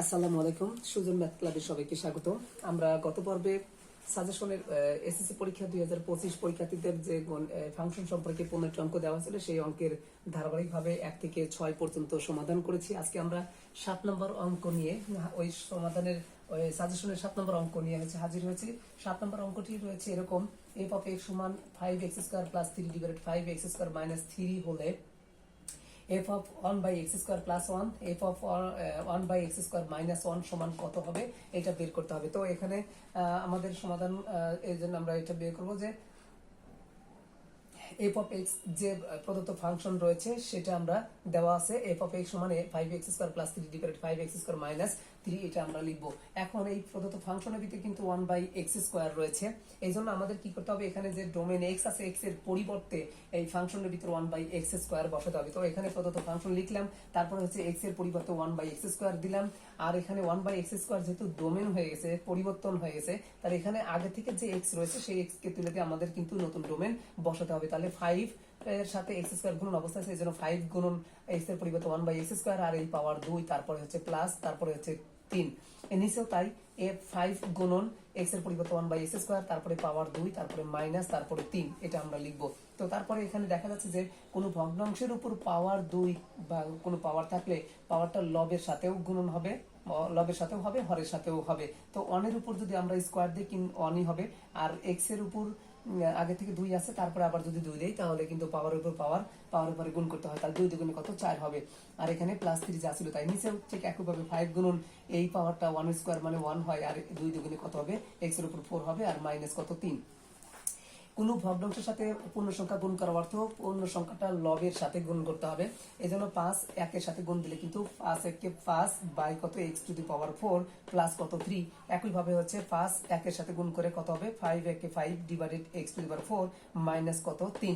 আসসালামু আলাইকুম। সুজন ম্যাথ ক্লাবে সবাইকে স্বাগত। আমরা গত পর্বে সাজেশনের এসএসসি পরীক্ষা দুই হাজার পঁচিশ পরীক্ষার্থীদের যে ফাংশন সম্পর্কে পনেরোটি অঙ্ক দেওয়া ছিল, সেই অঙ্কের ধারাবাহিকভাবে এক থেকে ছয় পর্যন্ত সমাধান করেছি। আজকে আমরা সাত নম্বর অঙ্ক নিয়ে, ওই সমাধানের, ওই সাজেশনের সাত নম্বর অঙ্ক নিয়ে হচ্ছে হাজির হয়েছি। সাত নম্বর অঙ্কটি রয়েছে এরকম এফ অফ এক্স সমান five x square plus three divided five x square minus three হলে f of one by x square plus one f of one by x square minus one সমান কত হবে? এটা বের করতে হবে। তো এখানে আমাদের সমাধান এই জন্য আমরা এটা বের করব যে এফ অফ এক্স যে প্রদত্ত ফাংশন রয়েছে, সেটা আমরা দেওয়া আছে এফ অফ এক্স সমান five x square plus three divide five x square minus three এটা আমরা লিখব। এখন এই প্রদত্ত ফাংশনের ভিতরে কিন্তু ওয়ান বাই এক্স স্কোয়ার রয়েছে। এই জন্য আমাদের কি করতে হবে, এখানে যে ডোমেন এক্স আছে এক্সের পরিবর্তে এই ফাংশনের ভিতরে ওয়ান বাই এক্স স্কোয়ার বসাতে হবে। তো এখানে প্রদত্ত ফাংশন লিখলাম, তারপরে হচ্ছে এক্সের পরিবর্তে ওয়ান বাই এক্স স্কোয়ার দিলাম। আর এখানে ওয়ান বাই এক্স স্কোয়ার যেহেতু ডোমেন হয়ে গেছে, পরিবর্তন হয়ে গেছে তাহলে এখানে আগে থেকে যে এক্স রয়েছে, সেই এক্স কে তুলে দিয়ে আমাদের কিন্তু নতুন ডোমেন বসাতে হবে। তাহলে ফাইভ এর সাথে এক্স স্কোয়ার গুণন অবস্থা এই জন্য ফাইভ গুণন এক্সের পরিবর্তে ওয়ান বাই এক্স স্কোয়ার আর এই পাওয়ার দুই, তারপরে হচ্ছে প্লাস তারপরে হচ্ছে তিন। এর তাই, এ ফাইভ গুণন এক্সের পরিবর্তে ওয়ান বাই এক্স স্কোয়ার তারপরে পাওয়ার দুই, তারপরে মাইনাস তারপরে তিন, এটা আমরা লিখব। তো তারপরে এখানে দেখা যাচ্ছে যে কোনো ভগ্নাংশের উপর পাওয়ার দুই বা কোনো পাওয়ার থাকলে পাওয়ারটা লবের সাথেও গুণন হবে লবের সাথেও হবে, হরের সাথেও হবে। তো অনের উপর যদি আমরা স্কোয়ার দিই কিন অনই হবে, আর এক্সের উপর আগে থেকে দুই আছে, তারপরে আবার যদি দুই দেয় তাহলে কিন্তু পাওয়ার উপর পাওয়ার পাওয়ার উপরে গুণ করতে হয়। তাহলে দুই দুগুণে কত? চার হবে। আর এখানে প্লাস থ্রি যা ছিল তাই নিচেও ঠিক একইভাবে ফাইভ গুণন, এই পাওয়ারটা ওয়ান স্কোয়ার মানে ওয়ান হয়, আর দুই দুগুণে কত হবে? এক্সের উপর ফোর হবে, আর মাইনাস কত? তিন। কোনো ভগ্নাংশের সাথে পূর্ণ সংখ্যা গুণ করার অর্থ পূর্ণ সংখ্যাটা লবের সাথে গুণ করতে হবে। এই জন্য পাঁচ একের সাথে গুণ দিলে কিন্তু পাঁচ একে পাঁচ বাই কত x to the power four plus কত থ্রি একইভাবে হচ্ছে পাঁচ একের সাথে গুণ করে কত হবে? ফাইভ একে five divided x to the power four minus কত তিন।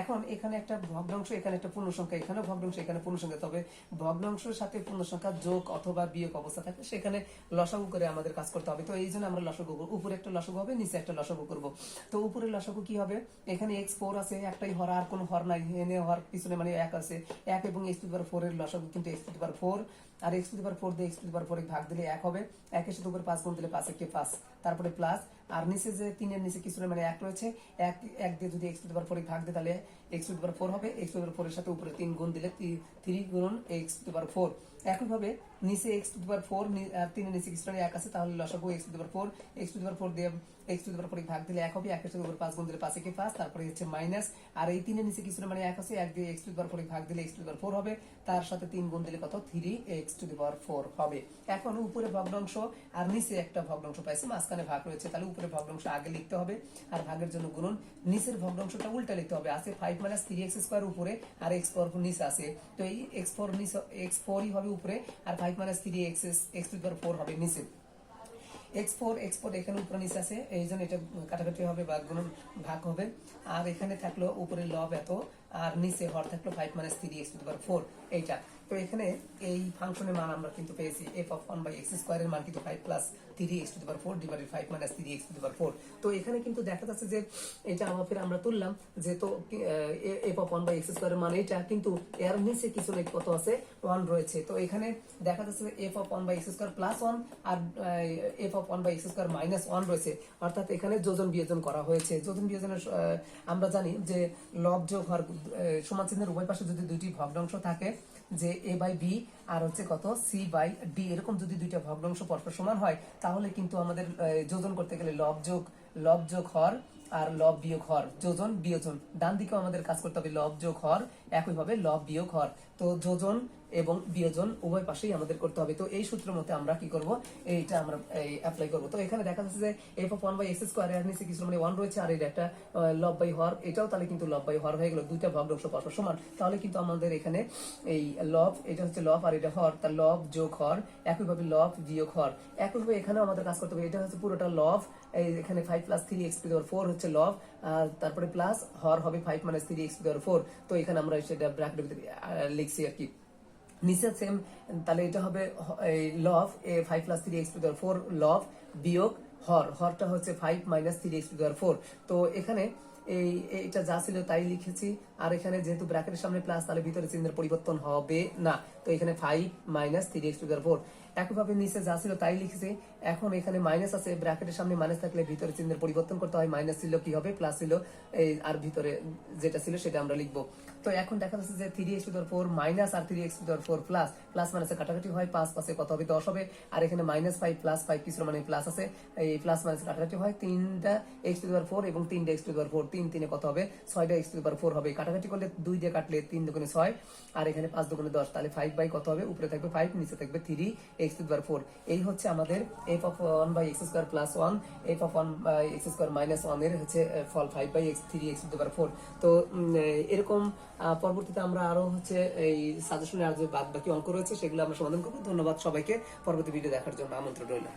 এখন এখানে একটা ভগ্নাংশ, এখানে একটা পূর্ণ সংখ্যা এখানে ভগ্নাংশ, এখানে পূর্ণ সংখ্যা তবে ভগ্নাংশের সাথে পূর্ণ সংখ্যা যোগ অথবা বিয়োগ অবস্থা থাকে সেখানে লসাগু করে আমাদের কাজ করতে হবে। তো এই জন্য আমরা লসাগু উপরে একটা লসাগু হবে, নিচে একটা লসাগু করব। তো উপরে লসাগু কি হবে? এখানে এক্স ফোর আছে, একটাই হর, আর কোনো হর নাই। এনে হর পিছনে মানে এক আছে। এক এবং এক্স টু পাওয়ার ফোর এর লসাগু কিন্তু এক্স টু পাওয়ার ফোর আর এক্স টু পাওয়ার ফোর দিয়ে এক্স টু পাওয়ার ফোর ভাগ দিলে এক হবে একের সাথে উপরে পাঁচ গুণ দিলে পাঁচ একে পাঁচ তারপরে প্লাস আর নিচে যে তিনের নিচে কিছু মানে এক রয়েছে এক এক দিয়ে যদি এক্স টু পাওয়ার ফোর ভাগ দিই তাহলে এক্স টু পাওয়ার ফোর হবে এক্স টু পাওয়ার ফোর এর সাথে উপরে তিন গুণ দিলে থ্রি গুণ এক্স টু পাওয়ার ফোর একইভাবে নিচে এক্স টু পাওয়ার ফোর তিনের নিচে কিছু এক আছে তাহলে লসাগু x to power four x to power four দিয়ে এক্স টু পাওয়ার ফোর ভাগ দিলে এক হবে একের সাথে উপরে পাঁচ গুণ দিলে পাঁচ একে পাঁচ তারপরে হচ্ছে মাইনাস আর এই তিনের নিচে কিছু মানে এক আছে এক দিয়ে এক্স টু পাওয়ার ফোর ভাগ দিলে এক্স টু পাওয়ার ফোর হবে তার সাথে তিন গুণ দিলে কত three x to the power four হবে। এখন উপরে ভগ্নাংশ আর নিচে একটা ভগ্নাংশ পাইছে, মাঝখানে ভাগ রয়েছে, তাহলে উপরে ভগ্নাংশ আগে লিখতে হবে আর ভাগের জন্য গুণন। নিচের ভগ্নাংশটা উল্টা লিখতে হবে, আছে five minus three x square উপরে আর এক্স ফোর নিচে আছে। তো এই এক্স ফোর নিচে এক্স ফোরই হবে উপরে আর five minus three x x to the power four হবে নিচে। এক্স ফোর এক্স ফোর এখানে উপরে নিচে আছে, এই জন্য এটা কাটাকাটি হবে বা গুণন ভাগ হবে। আর এখানে থাকল উপরে লব এত আর নিচে হর থাকল five minus three x to four এইটা তো এখানে এই ফাংশনের মান আমরা কিন্তু পেয়েছি f of one by x স্কোয়ারের মান কিন্তু five plus three x to four divided five minus three x to four তো এখানে কিন্তু দেখা যাচ্ছে যে এটা আমার ফের আমরা তুললাম যে তো f of one by x স্কোয়ারের মান এটা কিন্তু এর নিচে কিছু নেই কত আছে? ওয়ান রয়েছে। তো এখানে দেখা যাচ্ছে যে f of one by x square plus one R f of one by x square minus one রয়েছে। অর্থাৎ এখানে যোজন বিয়োজন করা হয়েছে। যোজন বিয়োজনের আমরা জানি যে লব যোগ আহ, সমান চিহ্নের উভয় পাশে যদি দুইটি ভগ্নাংশ থাকে, যে এ বাই বি আর হচ্ছে কত? সি বাই ডি এরকম যদি দুইটা ভগ্নাংশ পরস্পর সমান হয়, তাহলে কিন্তু আমাদের যোজন করতে গেলে লব যোগ লব যোগ হর আর লব বিয়োগ হর। যোজন বিয়োজন। ডান দিকেও আমাদের কাজ করতে হবে লব যোগ হর একইভাবে লব বিয়োগ হর। তো যোজন এবং বিয়োজন উভয় পাশেই আমাদের করতে হবে। তো এই সূত্রের মধ্যে আমরা কি করব? এইটা আমরা অ্যাপ্লাই করব। তো এখানে দেখা যাচ্ছে যে f of one by x square এর নিচে কিছু মানে ওয়ান রয়েছে আর এটা একটা লব বাই হর। এটাও তাহলে কিন্তু লব বাই হর হয়ে গেল। দুইটা ভগ্নাংশ পরস্পর সমান। তাহলে কিন্তু আমাদের এখানে এই লব, এটা হচ্ছে লব আর এটা হর। তার লব যোগ হর একইভাবে লব বিয়োগ হর। একইভাবে এখানেও আমাদের কাজ করতে হবে। এটা হচ্ছে পুরোটা লব। এখানে five plus three x four হচ্ছে লব আর তারপরে প্লাস, হর হবে five minus three x power four তো এখানে আমরা সেটা ব্র্যাকেটের ভিতরে লিখছি আর কি। নিচে সেম তাহলে এটা হবে লভ এ five plus three x power four love বিয়োগ হর। হরটা হচ্ছে five minus three x power four তো এখানে এই এটা যা ছিল তাই লিখেছি। আর এখানে যেহেতু ব্র্যাকেটের সামনে প্লাস তাহলে ভিতরে চিহ্নের পরিবর্তন হবে না। তো এখানে five minus three x to four একইভাবে নিচে যা ছিল তাই লিখেছে। এখন এখানে মাইনাস আছে ব্র্যাকেটের সামনে মাইনাস থাকলে ভিতরে চিহ্নের পরিবর্তন করতে হয়। মাইনাস ছিল কি হবে? প্লাস ছিল, এই আর ভিতরে যেটা ছিল সেটা আমরা লিখব। তো এখন দেখা যাচ্ছে যে three x to four minus R three x to four plus plus মাইনাসে কাটাকাটি হয় পাঁচ পাশে কত হবে? দশ হবে। আর এখানে মাইনাস ফাইভ প্লাস ফাইভ কিছু মানে প্লাস আছে। এই প্লাস মাইনাস কাটাকাটি হয়। তিনটা এক্স দেওয়ার ফোর এবং তিনটা এক্স দেওয়ার ফোর তিন তিনে কত হবে? ছয়টা এক্স দেওয়ার ফোর হবে। কাটাকাটি করলে দুই দিয়ে কাটলে তিন দুগুণে ছয়। আর এখানে পাঁচ দুগুণে দশ। তাহলে ফাইভ বাই কত হবে? উপরে থাকবে ফাইভ নিচে থাকবে থ্রি এক্স ফোর এই হচ্ছে আমাদের f of one by x square plus one f of one by x square minus হচ্ছে ফল five by x three x four তো এরকম পরবর্তীতে আমরা আরও হচ্ছে এই সাজেশনের আর যে বাদ বাকি অঙ্ক রয়েছে, সেগুলো আমরা সমাধান করব। ধন্যবাদ সবাইকে। পরবর্তী ভিডিও দেখার জন্য আমন্ত্রণ রইল।